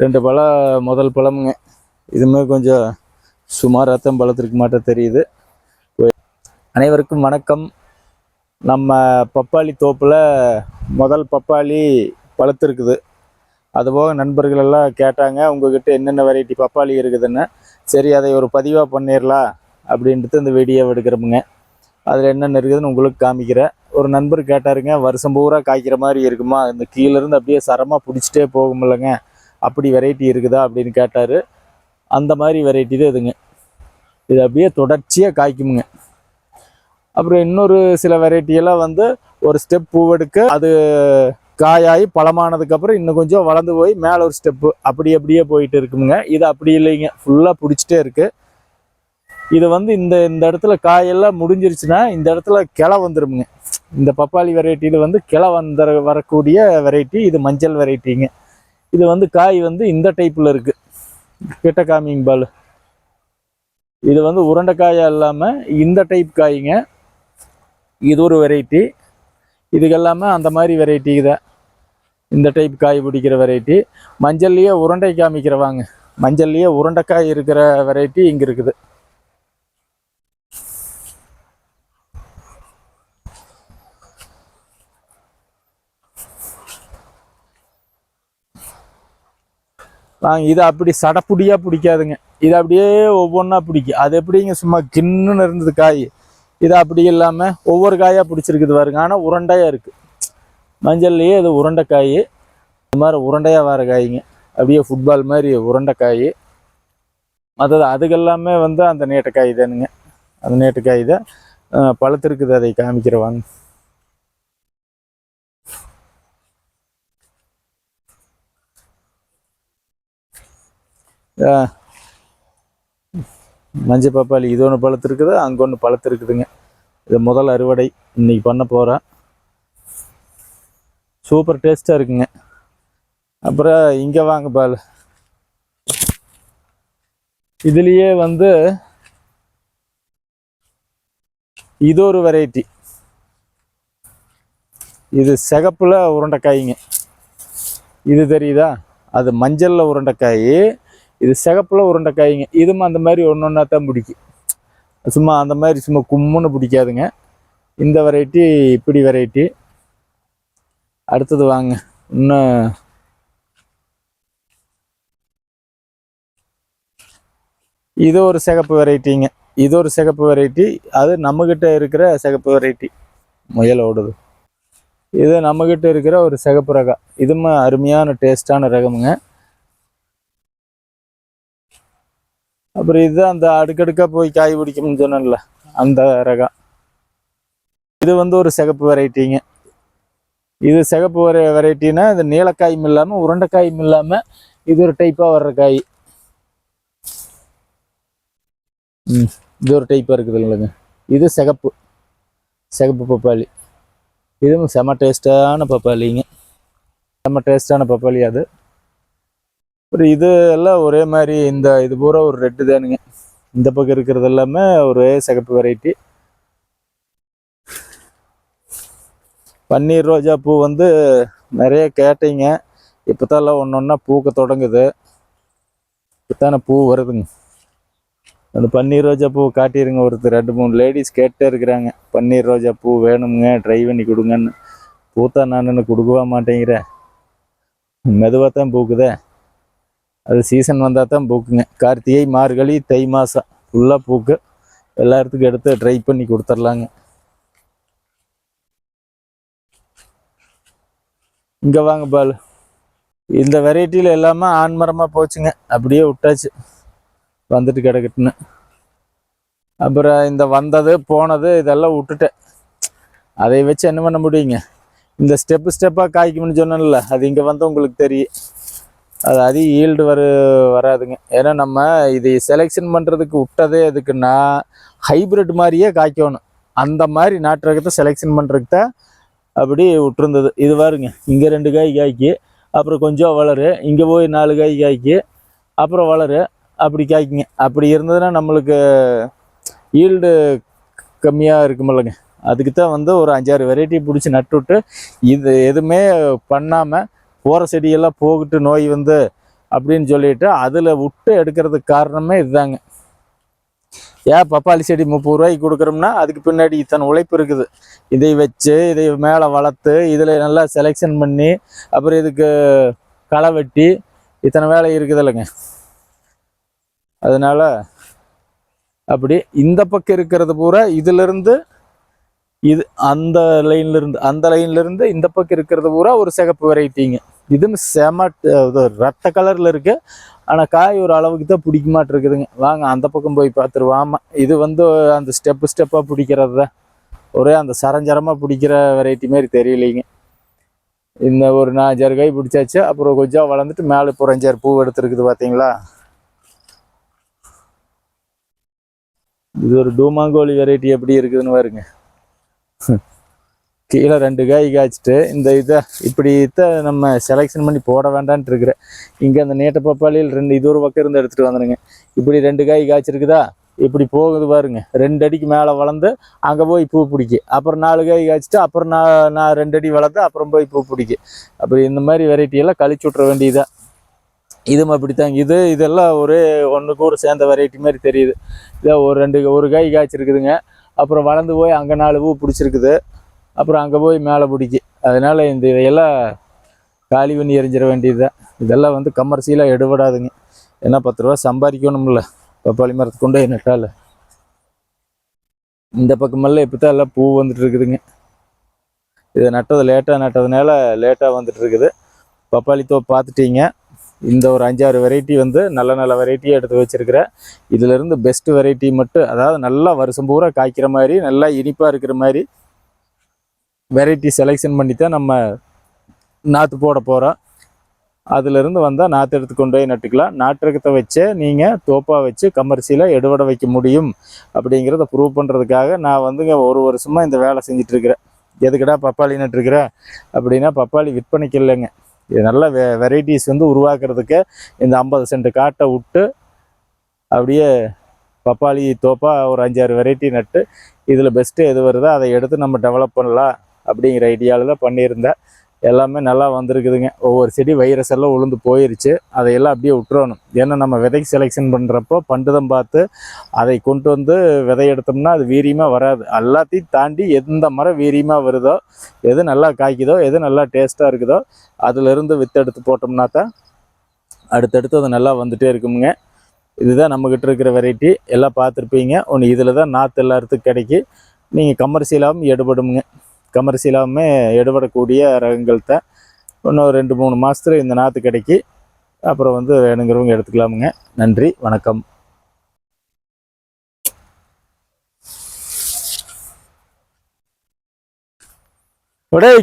ரெண்டு பழம் முதல் பழமுங்க. இதுமே கொஞ்சம் சுமார் ரத்தம் பழத்திற்கு மாட்ட தெரியுது. அனைவருக்கும் வணக்கம். நம்ம பப்பாளி தோப்பில் முதல் பப்பாளி பழுத்திருக்குது. அதுபோக நண்பர்களெல்லாம் கேட்டாங்க உங்ககிட்ட என்னென்ன வெரைட்டி பப்பாளி இருக்குதுன்னு? சரி அதை ஒரு பதிவாக பண்ணிடலாம் அப்படின்ட்டு இந்த வீடியோ எடுக்கிறோமுங்க. அதில் என்னென்ன இருக்குதுன்னு உங்களுக்கு காமிக்கிறேன். ஒரு நண்பர் கேட்டாருங்க வருஷம் பூரா காய்க்கிற மாதிரி இருக்குமா? இந்த கீழேருந்து அப்படியே சரமாக பிடிச்சிட்டே போகுமில்லங்க அப்படி வெரைட்டி இருக்குதா அப்படின்னு கேட்டார். அந்த மாதிரி வெரைட்டி தான் இதுங்க. இது அப்படியே தொடர்ச்சியாக காய்க்குமுங்க. அப்புறம் இன்னொரு சில வெரைட்டியெல்லாம் வந்து ஒரு ஸ்டெப் பூவெடுக்க அது காயாகி பழமானதுக்கப்புறம் இன்னும் கொஞ்சம் வளர்ந்து போய் மேலே ஒரு ஸ்டெப்பு அப்படி அப்படியே போயிட்டு இருக்குமுங்க. இது அப்படி இல்லைங்க. ஃபுல்லாக பிடிச்சிட்டே இருக்குது இது வந்து இந்த இந்த இடத்துல காயெல்லாம் முடிஞ்சிருச்சுன்னா இந்த இடத்துல கிளை வந்துருமுங்க. இந்த பப்பாளி வெரைட்டியில் வந்து கிளை வந்த வரக்கூடிய வெரைட்டி இது மஞ்சள் வெரைட்டிங்க இது வந்து காய் வந்து இந்த டைப்பில் இருக்குது கிட்ட காமிங் பால். இது வந்து உருண்டைக்காயாக இல்லாமல் இந்த டைப் காய்ங்க. இது ஒரு வெரைட்டி இதுக்கெல்லாமே அந்த மாதிரி வெரைட்டி தான். இந்த டைப் காய் பிடிக்கிற வெரைட்டி மஞ்சள்லேயே உருண்டை காமிக்கிறவாங்க. மஞ்சள்லேயே உருண்டைக்காய் இருக்கிற வெரைட்டி இங்கே இருக்குது. நாங்கள் இது அப்படி சடப்புடியாக பிடிக்காதுங்க. இது அப்படியே ஒவ்வொன்றா பிடிக்கும். அது எப்படிங்க சும்மா கிண்ணுன்னு இருந்தது காய். இது அப்படி இல்லாமல் ஒவ்வொரு காயாக பிடிச்சிருக்குது பாருங்க. ஆனால் உருண்டையாக இருக்குது மஞ்சள்லேயே இது உருண்டை காய் இந்த மாதிரி உருண்டையாக வர காய்ங்க. அப்படியே ஃபுட்பால் மாதிரி உருண்டை காய் மற்றது அதுக்கெல்லாமே வந்து அந்த நேட்டக்காய் தானுங்க. அந்த நேட்டக்காய் தான் பழுத்திருக்குது அதை காமிக்கிறவாங்க. மஞ்சள் பப்பாளி இது ஒன்று பழுத்திருக்குது அங்கே ஒன்று பழுத்திருக்குதுங்க. இது முதல் அறுவடை. இன்றைக்கி பண்ண போகிறேன் சூப்பர் டேஸ்ட்டாக இருக்குங்க. அப்புறம் இங்கே வாங்க பால். இதுலேயே வந்து இது ஒரு வெரைட்டி இது சிகப்பில் உருண்டைக்காய்ங்க. இது தெரியுதா? அது மஞ்சளில் உருண்டைக்காய். இது சிகப்புல உருண்டைக்காய்ங்க. இதுவும் அந்த மாதிரி ஒன்று ஒன்றா தான் பிடிக்கும். சும்மா அந்த மாதிரி சும்மா கும்முன்னு பிடிக்காதுங்க. இந்த வெரைட்டி இப்படி வெரைட்டி அடுத்தது வாங்க. இன்னும் இது ஒரு சிகப்பு வெரைட்டிங்க இது ஒரு சிகப்பு வெரைட்டி அது நம்மக்கிட்ட இருக்கிற சிகப்பு வெரைட்டி முயல் ஓடுது. இது நம்மக்கிட்ட இருக்கிற ஒரு சிகப்பு ரகம் இதுவும் அருமையான டேஸ்டான ரகமுங்க. அப்புறம் இது அந்த அடுக்கடுக்காக போய் காய் பிடிக்கும்னு சொன்னேன்ல அந்த ரகம் இது வந்து ஒரு சிகப்பு வெரைட்டிங்க இது சிகப்பு வெரை வெரைட்டினா இது நீலக்காயும் இல்லாமல் உருண்டைக்காயும் இல்லாமல் இது ஒரு டைப்பாக வர்ற காய். ம் இது ஒரு டைப்பாக இருக்குது இல்லைங்க. இது சிகப்பு. சிகப்பு பப்பாளி. இதுவும் செம டேஸ்டான பப்பாளிங்க. செம டேஸ்டான பப்பாளி அது. அப்புறம் இது எல்லாம் ஒரே மாதிரி இந்த இது பூரா ஒரு ரெட்டு தானுங்க. இந்த பக்கம் இருக்கிறது எல்லாமே ஒரே சிகப்பு வெரைட்டி பன்னீர் ரோஜா பூ வந்து நிறைய கேட்டீங்க. இப்போ தான் எல்லாம் ஒன்று ஒன்றா பூக்க தொடங்குது. இப்போத்தானே பூ வருதுங்க. அந்த பன்னீர் ரோஜா பூ காட்டிடுங்க ஒருத்தர் ரெண்டு மூணு லேடிஸ் கேட்டே இருக்கிறாங்க. பன்னீர் ரோஜா பூ வேணுங்க ட்ரை பண்ணி கொடுங்கன்னு. பூத்தா நான் கொடுக்கவே மாட்டேங்கிறேன் மெதுவாக தான் பூக்குதே. அது சீசன் வந்தால் தான் பூக்குங்க. கார்த்திகை மார்கழி தை மாதம் ஃபுல்லாக பூக்கு. எல்லாத்துக்கும் எடுத்து ட்ரை பண்ணி கொடுத்துர்லாங்க. இங்கே வாங்க பால். இந்த வெரைட்டியில் எல்லாமே ஆண்மரமாக போச்சுங்க. அப்படியே விட்டாச்சு. வந்துட்டு கிடக்கட்டுன்னு. அப்புறம் இந்த வந்தது போனது இதெல்லாம் விட்டுட்டேன். அதை வச்சு என்ன பண்ண முடியுங்க? இந்த ஸ்டெப்பு ஸ்டெப்பாக காய்க்கும்னு சொன்னேன்ல அது இங்கே வந்து உங்களுக்கு தெரியும். அது அதிக ஈல்டு வர வராதுங்க. ஏன்னா நம்ம இது செலெக்ஷன் பண்ணுறதுக்கு விட்டதே எதுக்குன்னா ஹைபிரிட் மாதிரியே காய்க்கணும். அந்த மாதிரி நாட்டு ரகத்தை செலெக்ஷன் பண்ணுறதுக்கு தான் அப்படி விட்டுருந்தது. இது பாருங்க இங்கே ரெண்டு காய் காய்க்கு அப்புறம் கொஞ்சம் வளரு இங்கே போய் நாலு காய் காய்க்கு அப்புறம் வளரு அப்படி காய்க்குங்க. அப்படி இருந்ததுன்னா நம்மளுக்கு ஈல்டு கம்மியாக இருக்குமில்லங்க. அதுக்கு தான் வந்து ஒரு அஞ்சாறு வெரைட்டி பிடிச்சி நட்டுவிட்டு இது எதுவுமே பண்ணாமல் ஓர செடியெல்லாம் போகிட்டு நோய் வந்து அப்படின்னு சொல்லிட்டு அதில் விட்டு எடுக்கிறதுக்கு காரணமே இதுதாங்க. ஏன் பப்பாளி செடி முப்பது ரூபாய்க்கு கொடுக்குறோம்னா அதுக்கு பின்னாடி இத்தனை உழைப்பு இருக்குது. இதை வச்சு இதை மேலே வளர்த்து இதில் நல்லா செலெக்ஷன் பண்ணி அப்புறம் இதுக்கு களை வெட்டி இத்தனை வேலை இருக்குது இல்லைங்க அதனால் அப்படி இந்த பக்கம் இருக்கிறது பூரா இதிலிருந்து இது அந்த லைன்ல இருந்து அந்த லைன்ல இருந்து இந்த பக்கம் இருக்கிறது பூரா ஒரு சிகப்பு வெரைட்டிங்க இதுன்னு செம இது ரத்த கலர்ல இருக்கு. ஆனால் காய் ஒரு அளவுக்கு தான் பிடிக்க மாட்டிருக்குதுங்க. வாங்க அந்த பக்கம் போய் பார்த்துருவோம். இது வந்து அந்த ஸ்டெப்பு ஸ்டெப்பாக பிடிக்கிறது தான். ஒரே அந்த சரஞ்சரமாக பிடிக்கிற வெரைட்டி மாதிரி தெரியலைங்க. இந்த ஒரு நாலஞ்சாறு காய் பிடிச்சாச்சு. அப்புறம் கொஞ்சம் வளர்ந்துட்டு மேலே இப்போ ஒரு அஞ்சாறு பூ எடுத்துருக்குது பார்த்தீங்களா? இது ஒரு டூமாங்கோலி வெரைட்டி எப்படி இருக்குதுன்னு பாருங்க. கீழே ரெண்டு காய் காய்ச்சிட்டு இந்த இதை இப்படி இதை நம்ம செலெக்ஷன் பண்ணி போட வேண்டான்ட்டு இருக்கிறேன். இங்கே அந்த நேட்ட பப்பாளியில் ரெண்டு இது ஒரு பக்கம் இருந்து எடுத்துகிட்டு வந்துடுங்க. இப்படி ரெண்டு காய் காய்ச்சிருக்குதா? இப்படி போகுது பாருங்க. ரெண்டு அடிக்கு மேலே வளர்ந்து அங்கே போய் பூ பிடிக்கி. அப்புறம் நாலு காய் காய்ச்சிட்டு அப்புறம் நான் நான் ரெண்டு அடி வளர்ந்து அப்புறம் போய் பூ பிடிக்கி. அப்படி இந்த மாதிரி வெரைட்டியெல்லாம் கழிச்சு விட்ற வேண்டியதா இதுவும் அப்படித்தாங்க இது இதெல்லாம் ஒரே ஒன்றுக்கு ஒரு சேர்ந்த வெரைட்டி மாதிரி தெரியுது. இதை ஒரு ரெண்டு ஒரு காய் காய்ச்சிருக்குதுங்க. அப்புறம் வளர்ந்து போய் அங்கே நாலு பூ பிடிச்சிருக்குது. அப்புறம் அங்கே போய் மேலே பிடிக்கி அதனால் இந்த இதையெல்லாம் காலி பண்ணி எரிஞ்சிட வேண்டியதுதான் இதெல்லாம் வந்து கமர்சியலாக எடுபடாதுங்க. ஏன்னா பத்து ரூபா சம்பாதிக்கணும்ல. பப்பாளி மரத்துக்கு கொண்டு போய் நட்டால். இந்த பக்கமெல்லாம் இப்போ தான் எல்லாம் பூ வந்துட்டு இருக்குதுங்க. இதை நட்டது லேட்டாக நட்டதுனால லேட்டாக வந்துட்டு இருக்குது. பப்பாளி தோப்பு பார்த்துட்டீங்க. இந்த ஒரு அஞ்சாறு வெரைட்டி வந்து நல்ல நல்ல வெரைட்டியாக எடுத்து வச்சுருக்கிறேன் இதிலேருந்து பெஸ்ட்டு வெரைட்டி மட்டும் அதாவது நல்லா வருஷம் பூரா காய்க்கிற மாதிரி நல்லா இனிப்பாக இருக்கிற மாதிரி வெரைட்டி செலெக்ஷன் பண்ணி தான் நம்ம நாற்று போட போகிறோம் அதுலேருந்து வந்தால் நாற்று எடுத்து கொண்டு போய் நட்டுக்கலாம். நாட்டுரகத்தை வச்சே நீங்கள் தோப்பாக வச்சு கமர்ஷியலாக எடுவடை வைக்க முடியும் அப்படிங்கிறத ப்ரூவ் பண்ணுறதுக்காக நான் வந்துங்க ஒரு வருஷமாக இந்த வேலை செஞ்சிட்ருக்கிறேன் எதுக்கடா எதுக்குடா பப்பாளி நட்டுருக்கிறேன் அப்படின்னா பப்பாளி விற்பனைக்கு இல்லைங்க. நல்ல வெ வெரைட்டிஸ் வந்து உருவாக்குறதுக்கு இந்த ஐம்பது சென்ட் காட்டை விட்டு அப்படியே பப்பாளி தோப்பாக ஒரு அஞ்சாறு வெரைட்டி நட்டு இதில் பெஸ்ட்டு எது வருதோ அதை எடுத்து நம்ம டெவலப் பண்ணலாம் அப்படிங்கிற ஐடியாவில் பண்ணியிருந்தேன். எல்லாமே நல்லா வந்திருக்குதுங்க. ஒவ்வொரு செடி வைரஸ் எல்லாம் உளுந்து போயிருச்சு. அதையெல்லாம் அப்படியே விட்டுறணும். ஏன்னா நம்ம விதைக்கு செலெக்ஷன் பண்ணுறப்போ பண்டுதம் பார்த்து அதை கொண்டு வந்து விதை எடுத்தோம்னா அது வீரியமாக வராது. எல்லாத்தையும் தாண்டி எந்த மரம் வீரியமாக வருதோ எது நல்லா காய்க்குதோ எது நல்லா டேஸ்ட்டாக இருக்குதோ அதிலிருந்து வித்து எடுத்து போட்டோம்னா தான் அடுத்தடுத்து அது நல்லா வந்துகிட்டே இருக்குமுங்க. இதுதான் நம்மக்கிட்ட இருக்கிற வெரைட்டி எல்லாம் பார்த்துருப்பீங்க. ஒன்று இதில் தான் நாற்று எல்லாத்துக்கும் கிடைக்கி நீங்கள் கமர்ஷியலாகவும் எடுபடுமுங்க கமர்ஷியலாகவுமே எடுபடக்கூடிய ரகங்கள் தான் இன்னும் ரெண்டு மூணு மாதத்துல இந்த நாற்று கிடைக்கி அப்புறம் வந்து வேணுங்கிறவங்க எடுத்துக்கலாமுங்க. நன்றி வணக்கம். ஒடேய்